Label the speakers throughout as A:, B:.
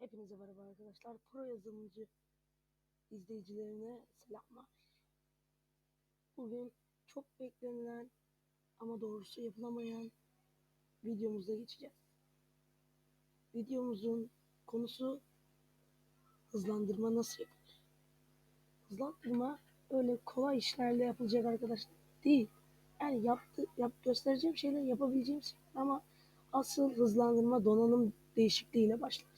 A: Hepinize merhaba arkadaşlar. Pro yazılımcı izleyicilerine selamlar. Bugün çok beklenilen ama doğrusu yapılamayan videomuza geçeceğiz. Videomuzun konusu hızlandırma nasıl yapılır? Hızlandırma öyle kolay işlerle yapılacak arkadaşlar değil. Yani yaptı, yap, göstereceğim şeyler yapabileceğim şey ama asıl hızlandırma donanım değişikliğiyle başlar.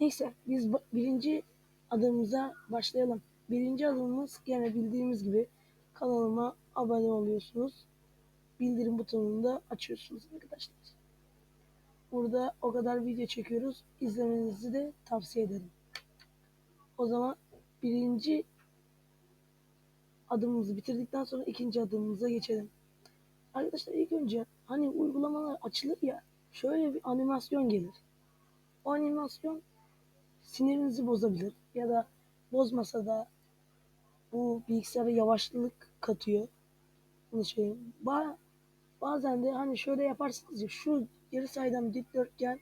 A: Neyse biz birinci adımımıza başlayalım. Birinci adımımız gene bildiğimiz gibi kanalıma abone oluyorsunuz. Bildirim butonunu da açıyorsunuz arkadaşlar. Burada o kadar video çekiyoruz. İzlemenizi de tavsiye ederim. O zaman birinci adımımızı bitirdikten sonra ikinci adımımıza geçelim. Arkadaşlar ilk önce hani uygulamalar açılır ya şöyle bir animasyon gelir. O animasyon sinirinizi bozabilir ya da bozmasa da bu bilgisayara yavaşlık katıyor. Bunu söyleyeyim. Ba bazen de hani şöyle yaparsınız ya şu yarı saydam dikdörtgen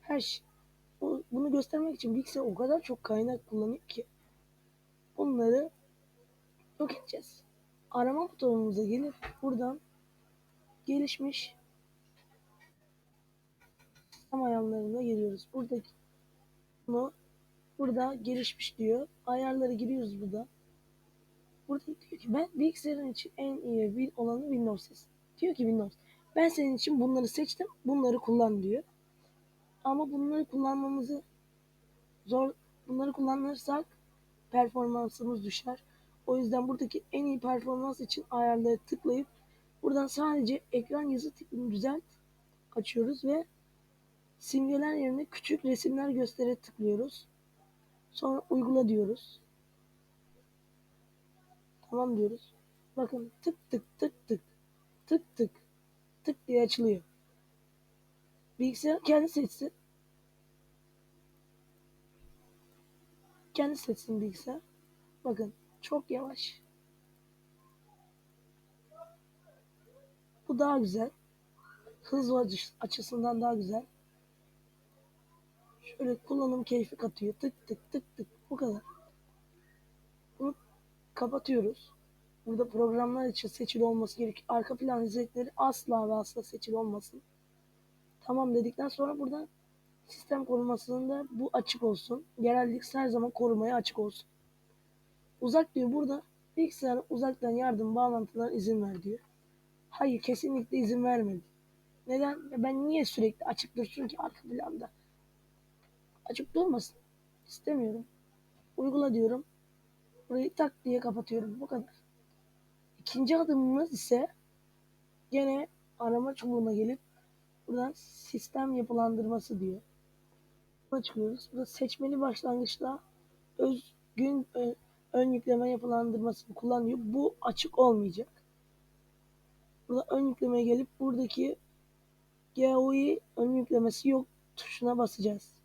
A: her şey. Bu, bunu göstermek için bilgisayar o kadar çok kaynak kullanıyor ki bunları yok edeceğiz. Arama butonumuza gelip buradan gelişmiş sistem ayarlarına geliyoruz. Buradaki bunu burada gelişmiş diyor. Ayarları giriyoruz burada. Burada diyor ki ben bilgisayarın için en iyi olanı Windows. Diyor ki Windows. Ben senin için bunları seçtim. Bunları kullan diyor. Ama bunları kullanmamızı zor bunları kullanırsak performansımız düşer. O yüzden buradaki en iyi performans için ayarları tıklayıp buradan sadece ekran yazı tipini düzelt açıyoruz ve simgeler yerine küçük resimler göstere tıklıyoruz. Sonra uygula diyoruz. Tamam diyoruz. Bakın tık tık tık tık tık tık tık diye açılıyor. Bilgisayar kendi seçsin. Kendi seçsin bilgisayar. Bakın çok yavaş. Bu daha güzel. Hız açısından daha güzel. Şöyle kullanım keyfi katıyor. Tık tık tık tık. Bu kadar. Bunu kapatıyoruz. Burada programlar için seçili olması gerekiyor. Arka plan özellikleri asla ve asla seçili olmasın. Tamam dedikten sonra burada sistem korumasında bu açık olsun. Genellikle her zaman korumaya açık olsun. Uzak diyor burada bilgisayara uzaktan yardım bağlantılarına izin ver diyor. Hayır kesinlikle izin vermedi. Neden? Ben niye sürekli açık dursun ki arka planda? Açık durmasın. İstemiyorum. Uygula diyorum. Burayı tak diye kapatıyorum. Bu kadar. İkinci adımımız ise gene arama çubuğuna gelip buradan sistem yapılandırması diyor. Buna çıkıyoruz. Burada seçmeli başlangıçta özgün ön yükleme yapılandırmasını kullanıyor. Bu açık olmayacak. Burada ön yüklemeye gelip buradaki GUI ön yüklemesi yok tuşuna basacağız.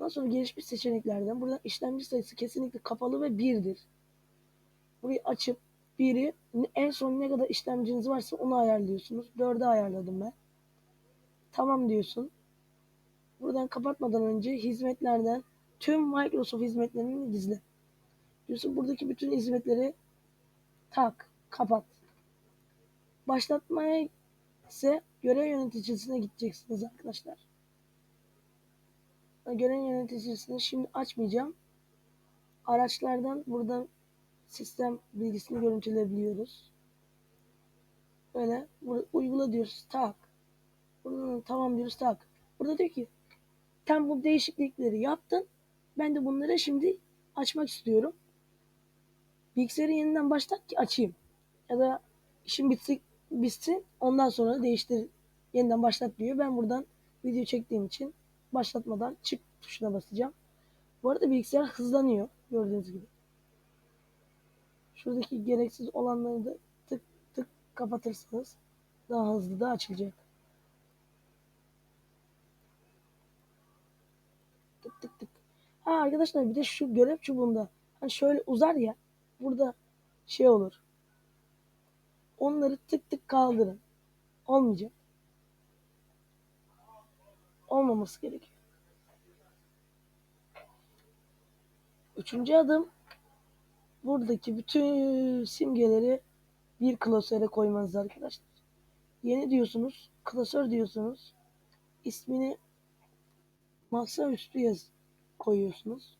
A: Daha sonra gelişmiş seçeneklerden burada işlemci sayısı kesinlikle kapalı ve 1'dir. Burayı açıp 1'i en son ne kadar işlemciniz varsa onu ayarlıyorsunuz. 4'e ayarladım ben. Tamam diyorsun. Buradan kapatmadan önce hizmetlerden tüm Microsoft hizmetlerini gizle. Diyorsun buradaki bütün hizmetleri tak, kapat. Başlatmaya ise görev yöneticisine gideceksiniz arkadaşlar görev yöneticisini şimdi açmayacağım. Araçlardan buradan sistem bilgisini görüntüleyebiliyoruz. Böyle burada uygula diyoruz tak. Bunu tamam diyoruz tak. Burada diyor ki sen bu değişiklikleri yaptın. Ben de bunları şimdi açmak istiyorum. Bilgisayarı yeniden başlat ki açayım. Ya da işim bitsin, bitsin ondan sonra değiştir yeniden başlat diyor. Ben buradan video çektiğim için başlatmadan çık tuşuna basacağım. Bu arada bilgisayar hızlanıyor gördüğünüz gibi. Şuradaki gereksiz olanları da tık tık kapatırsanız daha hızlı da açılacak. Tık tık tık. Ha arkadaşlar bir de şu görev çubuğunda hani şöyle uzar ya burada şey olur. Onları tık tık kaldırın. Olmayacak olmaması gerekiyor. Üçüncü adım buradaki bütün simgeleri bir klasöre koymanız arkadaşlar. Yeni diyorsunuz, klasör diyorsunuz. İsmini masaüstü yaz koyuyorsunuz.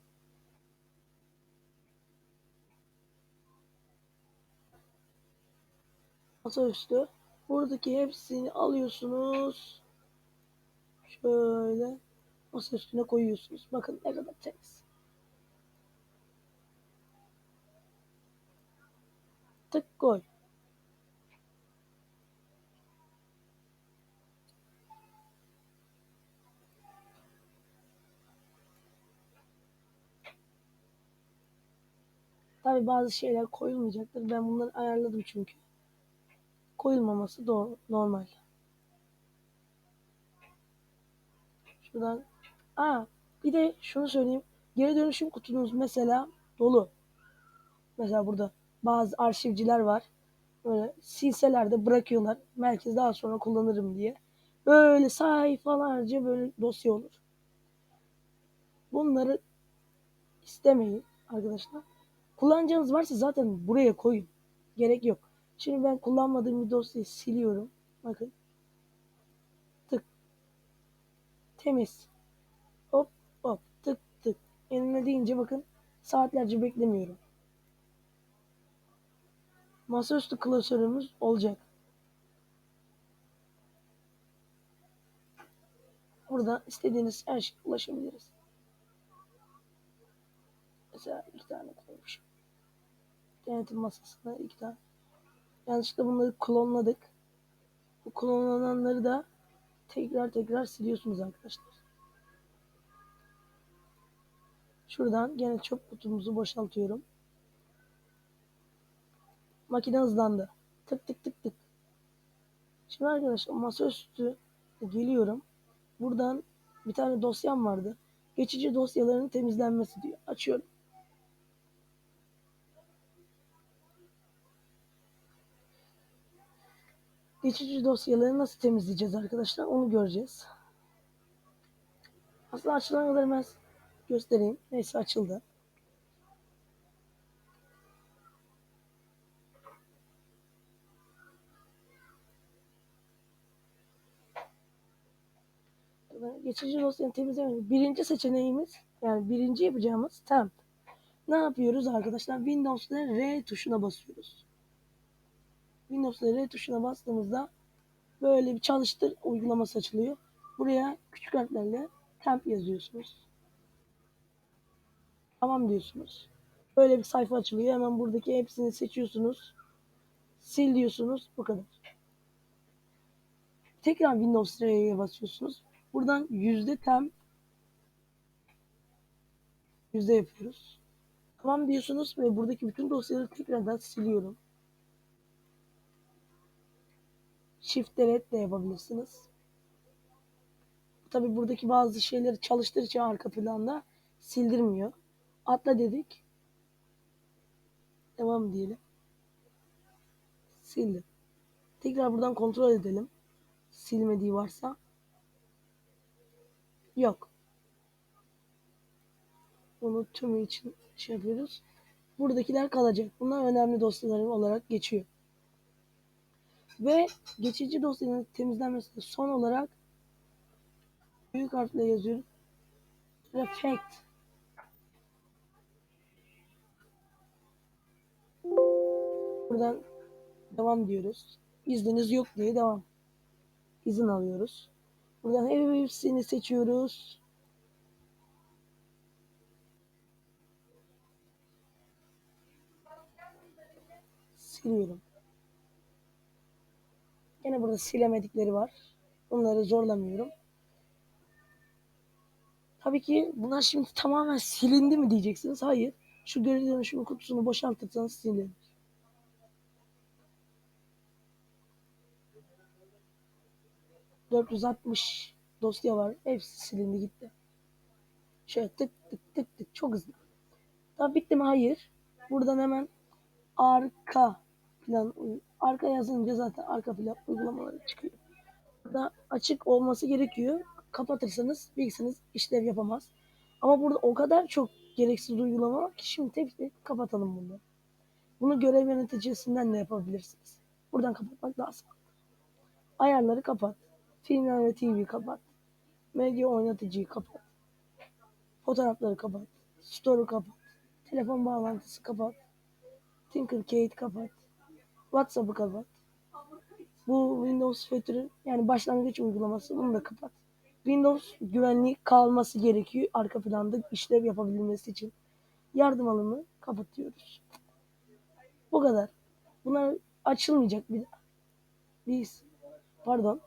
A: Masaüstü. Buradaki hepsini alıyorsunuz. Şöyle masa üstüne koyuyorsunuz. Bakın ne kadar temiz. Tık koy. Tabi bazı şeyler koyulmayacaktır. Ben bunları ayarladım çünkü. Koyulmaması doğru, normal. Şuradan. Aa, bir de şunu söyleyeyim. Geri dönüşüm kutunuz mesela dolu. Mesela burada bazı arşivciler var. Böyle silseler de bırakıyorlar. Belki daha sonra kullanırım diye. Böyle sayfalarca böyle dosya olur. Bunları istemeyin arkadaşlar. Kullanacağınız varsa zaten buraya koyun. Gerek yok. Şimdi ben kullanmadığım bir dosyayı siliyorum. Bakın. Tık. Temiz. Hop hop tık tık. Eline deyince bakın saatlerce beklemiyorum. Masaüstü klasörümüz olacak. Burada istediğiniz her şeye ulaşabiliriz. Mesela iki tane koymuşum. Denetim masasına iki tane. Yanlışlıkla bunları klonladık. Bu klonlananları da tekrar tekrar siliyorsunuz arkadaşlar. Şuradan gene çöp kutumuzu boşaltıyorum. Makine hızlandı. Tık tık tık tık. Şimdi arkadaşlar masaüstü geliyorum. Buradan bir tane dosyam vardı. Geçici dosyaların temizlenmesi diyor. Açıyorum. Geçici dosyaları nasıl temizleyeceğiz arkadaşlar? Onu göreceğiz. Aslında açılan kadar ben göstereyim. Neyse açıldı. Geçici dosyanı temizlemek. Birinci seçeneğimiz yani birinci yapacağımız temp. Ne yapıyoruz arkadaşlar? Windows'da R tuşuna basıyoruz. Windows'da R tuşuna bastığımızda böyle bir çalıştır uygulaması açılıyor. Buraya küçük harflerle temp yazıyorsunuz. Tamam diyorsunuz. Böyle bir sayfa açılıyor. Hemen buradaki hepsini seçiyorsunuz. Sil diyorsunuz. Bu kadar. Tekrar Windows R'ye basıyorsunuz. Buradan yüzde temp yüzde yapıyoruz. Tamam diyorsunuz ve buradaki bütün dosyaları tekrardan siliyorum. Shift Delete de yapabilirsiniz. Tabi buradaki bazı şeyleri çalıştır için arka planda sildirmiyor. Atla dedik. Devam diyelim. Sildim. Tekrar buradan kontrol edelim. Silmediği varsa. Yok. Onu tümü için şey yapıyoruz. Buradakiler kalacak. Bunlar önemli dosyalarım olarak geçiyor. Ve geçici dosyanın temizlenmesinde son olarak büyük harfle yazıyorum. Reflect. Buradan devam diyoruz. İzniniz yok diye devam. İzin alıyoruz. Buradan hepsini seçiyoruz. Siliyorum. Yine burada silemedikleri var. Bunları zorlamıyorum. Tabii ki bunlar şimdi tamamen silindi mi diyeceksiniz. Hayır. Şu geri dönüşüm kutusunu boşaltırsanız silinir. ...460 dosya var. Hepsi silindi gitti. Şöyle tık tık tık tık çok hızlı. Daha bitti mi? Hayır. Buradan hemen arka plan arka yazınca zaten arka plan uygulamaları çıkıyor. Burada açık olması gerekiyor. Kapatırsanız bilgisayarınız işlev yapamaz. Ama burada o kadar çok gereksiz uygulama var ki şimdi tek kapatalım bunları. Bunu görev yöneticisinden de yapabilirsiniz. Buradan kapatmak daha sağlıklı. Ayarları kapat. Filmler ve TV kapat. Medya oynatıcıyı kapat. Fotoğrafları kapat. Story kapat. Telefon bağlantısı kapat. Tinkercad kapat. WhatsApp'ı kapat. Bu Windows Filter yani başlangıç uygulaması bunu da kapat. Windows güvenliği kalması gerekiyor arka planda işlev yapabilmesi için. Yardım alanı kapatıyoruz. Bu kadar. Bunlar açılmayacak bir daha. Biz pardon.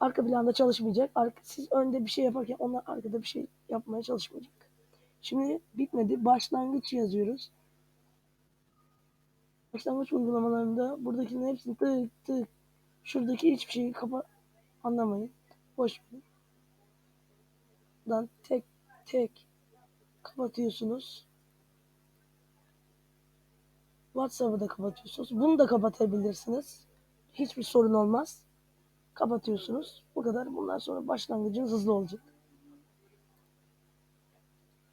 A: Arka planda çalışmayacak. Siz önde bir şey yaparken onlar arkada bir şey yapmaya çalışmayacak. Şimdi bitmedi. Başlangıç yazıyoruz. Başlangıç uygulamalarında buradakilerin hepsini tık tık şuradaki hiçbir şeyi kapa anlamayın. Boş verin. Buradan tek tek kapatıyorsunuz. WhatsApp'ı da kapatıyorsunuz. Bunu da kapatabilirsiniz. Hiçbir sorun olmaz. Kapatıyorsunuz. Bu kadar. Bundan sonra başlangıcınız hızlı olacak.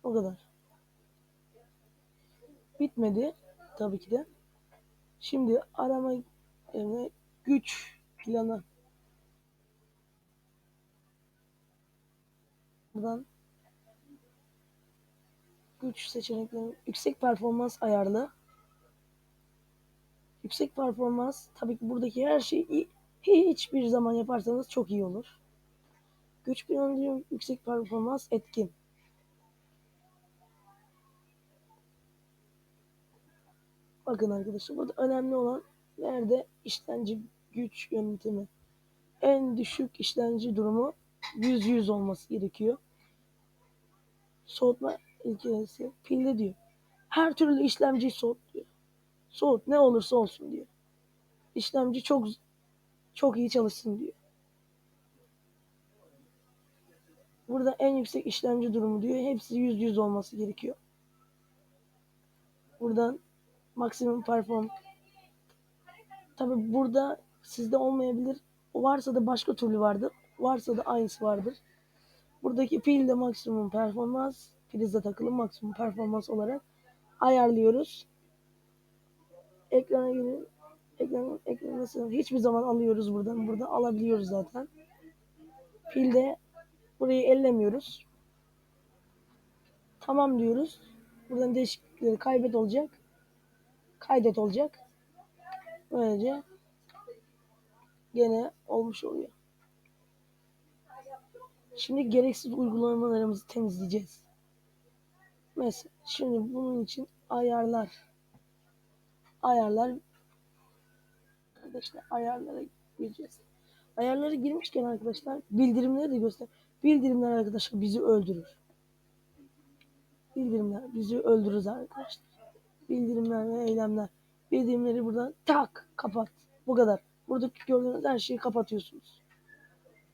A: O kadar. Bitmedi. Tabii ki de. Şimdi arama yerine güç planı. Buradan güç seçenekleri yüksek performans ayarlı. Yüksek performans tabii ki buradaki her şeyi hiçbir zaman yaparsanız çok iyi olur. Güç planı diyorum yüksek performans etkin. Bakın arkadaşlar burada önemli olan nerede işlemci güç yönetimi. En düşük işlemci durumu 100-100 olması gerekiyor. Soğutma ilkesi pilde diyor. Her türlü işlemciyi soğut diyor. Soğut ne olursa olsun diyor. İşlemci çok çok iyi çalışsın diyor. Burada en yüksek işlemci durumu diyor. Hepsi %100 olması gerekiyor. Buradan maksimum perform. Tabi burada sizde olmayabilir. Varsa da başka türlü vardır. Varsa da aynısı vardır. Buradaki pil de maksimum performans. Prizde takılı maksimum performans olarak ayarlıyoruz. Ekrana gelin. Ekran, ekran nasıl? Hiçbir zaman alıyoruz buradan. Burada alabiliyoruz zaten. Pilde burayı ellemiyoruz. Tamam diyoruz. Buradan değişiklikleri kaybet olacak. Kaydet olacak. Böylece gene olmuş oluyor. Şimdi gereksiz uygulamalarımızı temizleyeceğiz. Mesela şimdi bunun için ayarlar ayarlar arkadaşlar ayarlara gireceğiz. Ayarlara girmişken arkadaşlar bildirimleri de göster. Bildirimler arkadaşlar bizi öldürür. Bildirimler bizi öldürür arkadaşlar. Bildirimler ve eylemler. Bildirimleri buradan tak kapat. Bu kadar. Buradaki gördüğünüz her şeyi kapatıyorsunuz.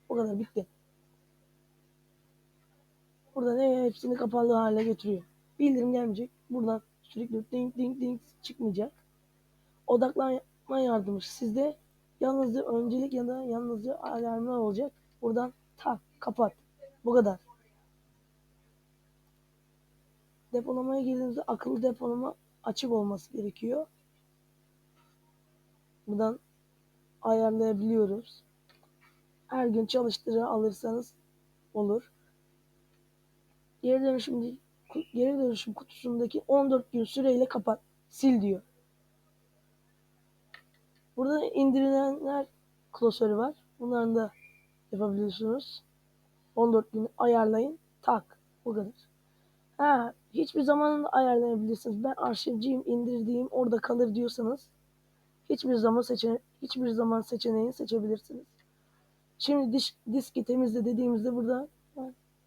A: Bu kadar bitti. Burada ne hepsini kapalı hale getiriyor. Bildirim gelmeyecek. Buradan sürekli ding ding ding çıkmayacak. Odaklanma yardımı sizde yalnızca öncelik ya da yalnızca alarmlar olacak. Buradan tak kapat. Bu kadar. Depolamaya girdiğimizde akıllı depolama açık olması gerekiyor. Buradan ayarlayabiliyoruz. Her gün çalıştıra alırsanız olur. Geri dönüşüm geri dönüşüm kutusundaki 14 gün süreyle kapat, sil diyor. Burada indirilenler klasörü var. Bunların da yapabiliyorsunuz. 14 gün ayarlayın. Tak. Bu kadar. Ha, hiçbir zaman ayarlayabilirsiniz. Ben arşivciyim, indirdiğim orada kalır diyorsanız hiçbir zaman seçene hiçbir zaman seçeneğini seçebilirsiniz. Şimdi disk, diski temizle dediğimizde burada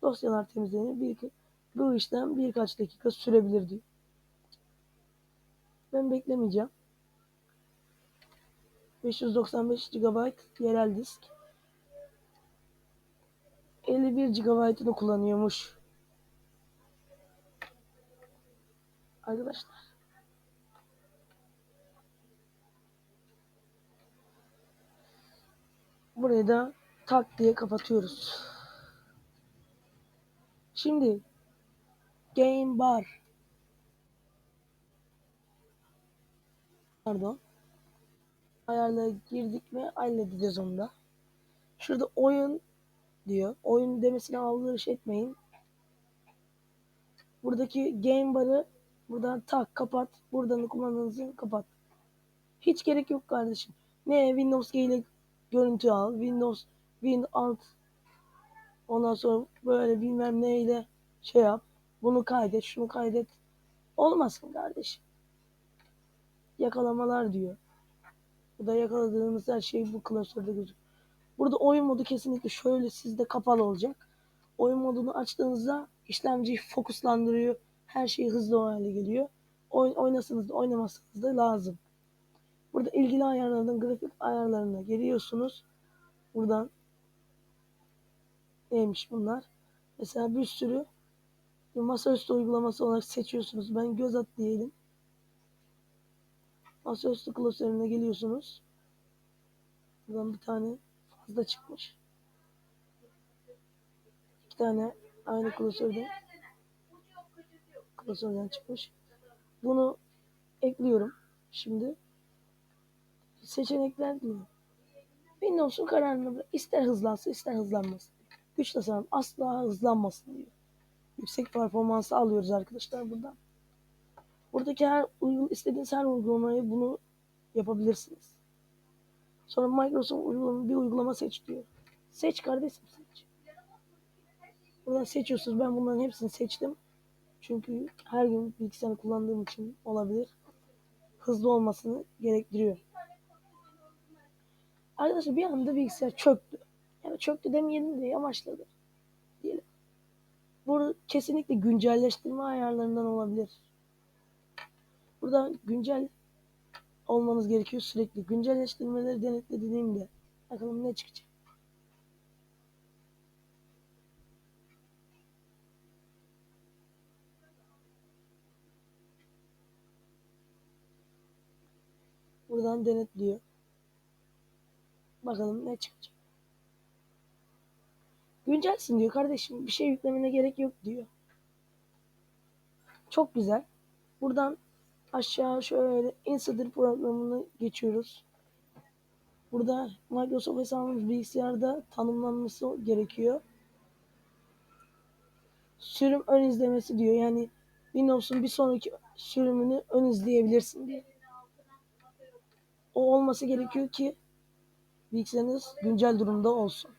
A: dosyalar temizlenir. Bir, bu işlem birkaç dakika sürebilir diyor. Ben beklemeyeceğim. 595 GB yerel disk. 51 GB'ını kullanıyormuş. Arkadaşlar. Burayı da tak diye kapatıyoruz. Şimdi Game Bar. Pardon. Ayarlara girdik mi halledeceğiz onu da. Şurada oyun diyor. Oyun demesine aldırış etmeyin. Buradaki game bar'ı buradan tak kapat. Buradan da kumandanızı kapat. Hiç gerek yok kardeşim. Ne Windows G ile görüntü al. Windows Win Alt ondan sonra böyle bilmem neyle şey yap. Bunu kaydet, şunu kaydet. Olmasın kardeşim. Yakalamalar diyor. Bu da yakaladığımız her şey bu klasörde gözüküyor. Burada oyun modu kesinlikle şöyle sizde kapalı olacak. Oyun modunu açtığınızda işlemciyi fokuslandırıyor. Her şey hızlı hale geliyor. Oyun oynasanız da oynamasanız da lazım. Burada ilgili ayarlardan grafik ayarlarına geliyorsunuz. Buradan neymiş bunlar? Mesela bir sürü bir masaüstü uygulaması olarak seçiyorsunuz. Ben göz at diyelim. Masaüstü klasörüne geliyorsunuz. Buradan bir tane fazla çıkmış. İki tane aynı klasörde klasörden çıkmış. Bunu ekliyorum. Şimdi seçenekler diyor. Windows'un kararını ister hızlansın ister hızlanmasın. Güç tasarım asla hızlanmasın diyor. Yüksek performansı alıyoruz arkadaşlar buradan. Buradaki her uygun istediğiniz her uygulamayı bunu yapabilirsiniz. Sonra Microsoft uygulama, bir uygulama seç diyor. Seç kardeşim seç. Buradan seçiyorsunuz. Ben bunların hepsini seçtim. Çünkü her gün bilgisayarı kullandığım için olabilir. Hızlı olmasını gerektiriyor. Arkadaşlar bir anda bilgisayar çöktü. Yani çöktü demeyelim de amaçladı. Diyelim. Bu kesinlikle güncelleştirme ayarlarından olabilir. Burada güncel olmanız gerekiyor sürekli. Güncelleştirmeleri denetle dediğimde bakalım ne çıkacak. Buradan denetliyor. Bakalım ne çıkacak. Güncelsin diyor kardeşim. Bir şey yüklemene gerek yok diyor. Çok güzel. Buradan aşağı şöyle Insider programını geçiyoruz. Burada Microsoft hesabımız bilgisayarda tanımlanması gerekiyor. Sürüm ön izlemesi diyor. Yani Windows'un bir sonraki sürümünü ön izleyebilirsin diye. O olması gerekiyor ki bilgisayarınız güncel durumda olsun.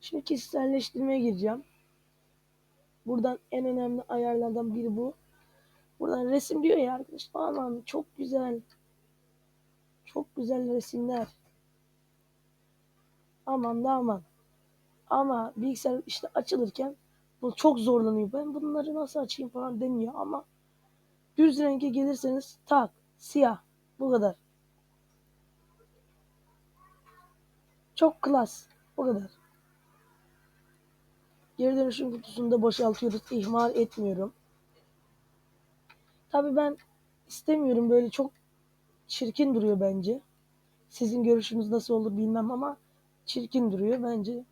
A: Şimdi kişiselleştirmeye gireceğim. Buradan en önemli ayarlardan biri bu. Buradan resim diyor ya arkadaşlar. Aman çok güzel. Çok güzel resimler. Aman da aman. Ama bilgisayar işte açılırken bu çok zorlanıyor. Ben bunları nasıl açayım falan demiyor ama düz renge gelirseniz tak siyah bu kadar. Çok klas. O kadar. Geri dönüşüm kutusunu da boşaltıyoruz. İhmal etmiyorum. Tabii ben istemiyorum böyle çok çirkin duruyor bence. Sizin görüşünüz nasıl olur bilmem ama çirkin duruyor bence.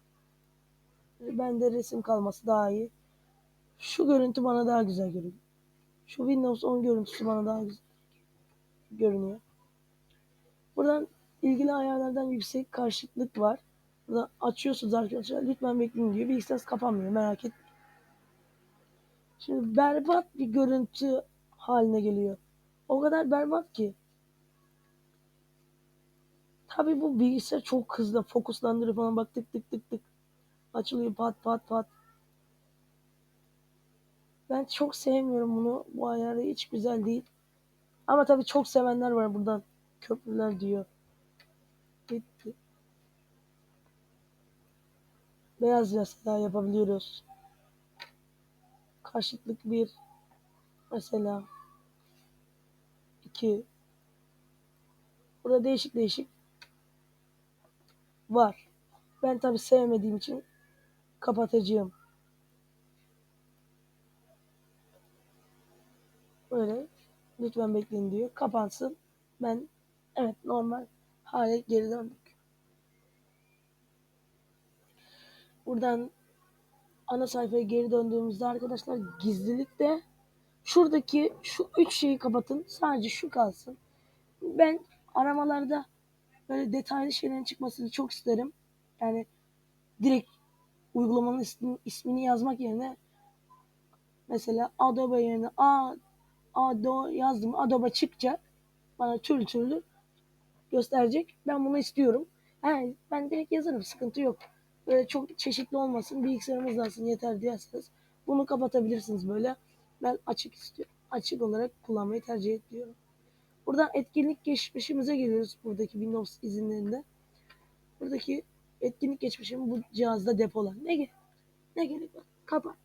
A: Ben de resim kalması daha iyi. Şu görüntü bana daha güzel görünüyor. Şu Windows 10 görüntüsü bana daha güzel görünüyor. Buradan ilgili ayarlardan yüksek karşıtlık var. Burada açıyorsunuz arkadaşlar. Lütfen bekleyin diyor. Bilgisayar kapanmıyor. Merak etmeyin. Şimdi berbat bir görüntü haline geliyor. O kadar berbat ki. Tabi bu bilgisayar çok hızlı fokuslandırıyor falan bak tık tık tık tık. Açılıyor pat pat pat. Ben çok sevmiyorum bunu. Bu ayarı hiç güzel değil. Ama tabi çok sevenler var buradan. Köprüler diyor. Bitti. Beyaz mesela yapabiliyoruz. Karşıtlık bir mesela iki burada değişik değişik var. Ben tabi sevmediğim için kapatacağım. Böyle lütfen bekleyin diyor. Kapansın. Ben evet normal hale geri döndük. Buradan ana sayfaya geri döndüğümüzde arkadaşlar gizlilikte şuradaki şu üç şeyi kapatın. Sadece şu kalsın. Ben aramalarda böyle detaylı şeylerin çıkmasını çok isterim. Yani direkt uygulamanın ismini, ismini yazmak yerine mesela Adobe yerine A, Ado yazdım. Adobe çıkacak. Bana türlü türlü gösterecek. Ben bunu istiyorum. Yani ben direkt yazarım. Sıkıntı yok. Böyle çok çeşitli olmasın. Bilgisayarımız alsın yeter diyerseniz bunu kapatabilirsiniz böyle. Ben açık istiyorum. Açık olarak kullanmayı tercih ediyorum. Buradan etkinlik geçmişimize geliyoruz. Buradaki Windows izinlerinde. Buradaki etkinlik geçmişim bu cihazda depola. Ne gerek? Ne gerek var? Kapat.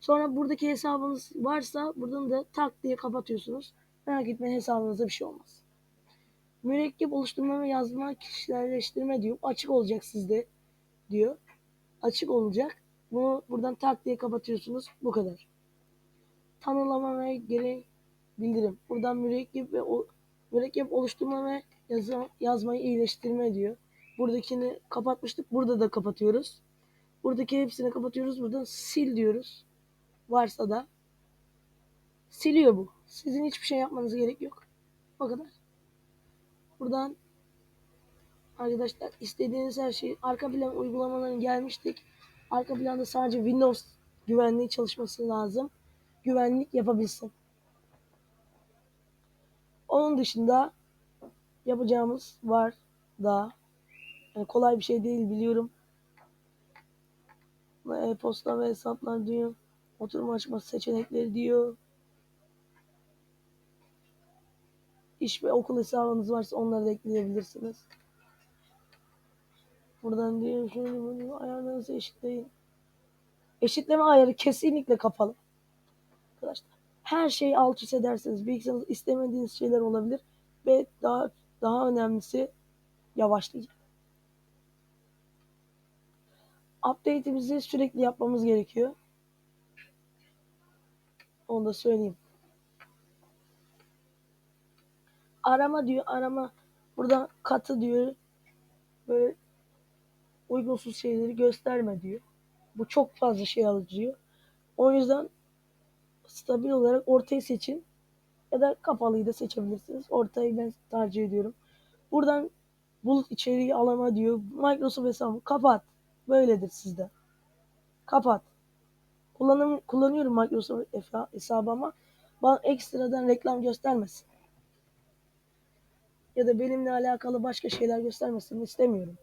A: Sonra buradaki hesabınız varsa buradan da tak diye kapatıyorsunuz. Merak etmeyin hesabınıza bir şey olmaz. Mürekkep oluşturma ve yazma kişiselleştirme diyor. Açık olacak sizde diyor. Açık olacak. Bunu buradan tak diye kapatıyorsunuz. Bu kadar. Tanımlama ve geri bildirim. Buradan mürekkep ve o, mürekkep oluşturma ve yazı, yazmayı iyileştirme diyor. Buradakini kapatmıştık. Burada da kapatıyoruz. Buradaki hepsini kapatıyoruz. Buradan sil diyoruz. Varsa da siliyor bu. Sizin hiçbir şey yapmanız gerek yok. O kadar. Buradan arkadaşlar istediğiniz her şeyi arka plan uygulamalarına gelmiştik. Arka planda sadece Windows güvenliği çalışması lazım. Güvenlik yapabilsin. Onun dışında yapacağımız var daha. Yani kolay bir şey değil biliyorum. E-posta ve hesaplar diyor. Oturma açması seçenekleri diyor. İş ve okul hesabınız varsa onları da ekleyebilirsiniz. Buradan diyor böyle ayarlarınızı eşitleyin. Eşitleme ayarı kesinlikle kapalı. Arkadaşlar her şeyi alt üst ederseniz bilgisayarınızda istemediğiniz şeyler olabilir ve daha daha önemlisi yavaşlayacak. Update'imizi sürekli yapmamız gerekiyor. Onu da söyleyeyim. Arama diyor arama. Burada katı diyor. Böyle uygunsuz şeyleri gösterme diyor. Bu çok fazla şey alıcıyor. O yüzden stabil olarak ortayı seçin. Ya da kapalıyı da seçebilirsiniz. Ortayı ben tercih ediyorum. Buradan bulut içeriği alama diyor. Microsoft hesabı kapat. Böyledir sizde. Kapat. Kullanım, kullanıyorum Microsoft hesabı ama bana ekstradan reklam göstermesin. Ya da benimle alakalı başka şeyler göstermesin istemiyorum.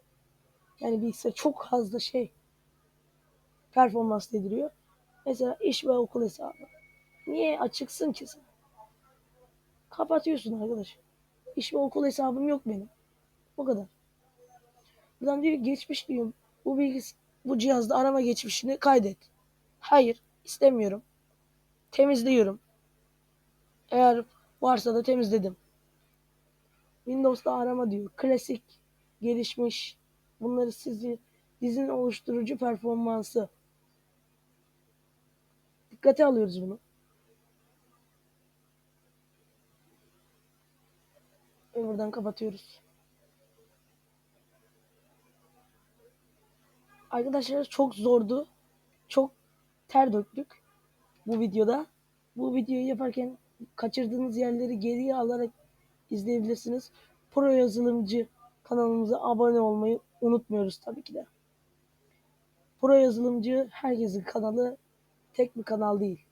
A: Yani bilgisayar çok fazla şey performans dediriyor. Mesela iş ve okul hesabı. Niye açıksın ki sen? Kapatıyorsun arkadaş. İş ve okul hesabım yok benim. O kadar. Buradan diyor geçmiş diyor. Bu bilgis bu cihazda arama geçmişini kaydet. Hayır, istemiyorum. Temizliyorum. Eğer varsa da temizledim. Windows'ta arama diyor. Klasik, gelişmiş. Bunları sizi dizin oluşturucu performansı. Dikkate alıyoruz bunu. Ve buradan kapatıyoruz. Arkadaşlar çok zordu. Çok ter döktük bu videoda. Bu videoyu yaparken kaçırdığınız yerleri geriye alarak izleyebilirsiniz. Pro yazılımcı kanalımıza abone olmayı unutmuyoruz tabii ki de. Pro yazılımcı herkesin kanalı tek bir kanal değil.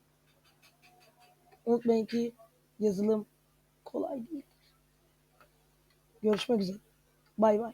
A: Unutmayın ki yazılım kolay değil. Görüşmek üzere. Bay bay.